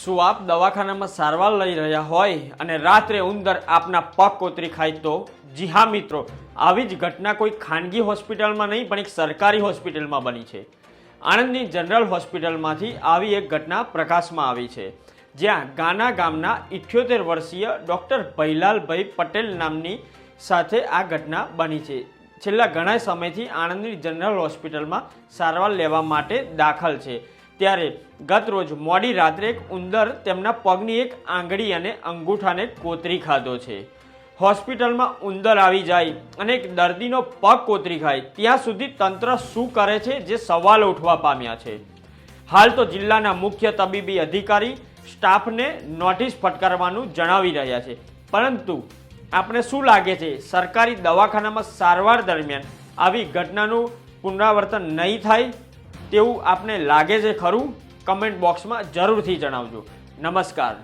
શું આપ દવાખાનામાં સારવાર લઈ રહ્યા હોય અને રાત્રે ઉંદર આપના પગ કોતરી ખાય તો? જી હા મિત્રો, આવી જ ઘટના કોઈ ખાનગી હોસ્પિટલમાં નહીં, પણ એક સરકારી હોસ્પિટલમાં બની છે. આણંદની જનરલ હોસ્પિટલમાંથી આવી એક ઘટના પ્રકાશમાં આવી છે, જ્યાં ગાના ગામના ઇઠ્યોતેર વર્ષીય ડૉક્ટર ભૈલાલભાઈ પટેલ નામની સાથે આ ઘટના બની છે. છેલ્લા ઘણા સમયથી આણંદની જનરલ હોસ્પિટલમાં સારવાર લેવા માટે દાખલ છે. ત્યારે ગત રોજ મોડી રાત્રે એક ઉંદર તેમના પગની એક આંગળી અને અંગૂઠાને કોતરી ખાધો છે. હોસ્પિટલમાં ઉંદર આવી જાય અને એક દર્દીનો પગ કોતરી ખાય, ત્યાં સુધી તંત્ર શું કરે છે જે સવાલ ઉઠવા પામ્યા છે. હાલ તો જિલ્લાના મુખ્ય તબીબી અધિકારી સ્ટાફને નોટિસ ફટકારવાનું જણાવી રહ્યા છે. પરંતુ આપણે શું લાગે છે, સરકારી દવાખાનામાં સારવાર દરમિયાન આવી ઘટનાનું પુનરાવર્તન નહીં થાય? તેવું આપને લાગે છે ખરું? કમેન્ટ બોક્સમાં જરૂરથી જણાવજો. નમસ્કાર.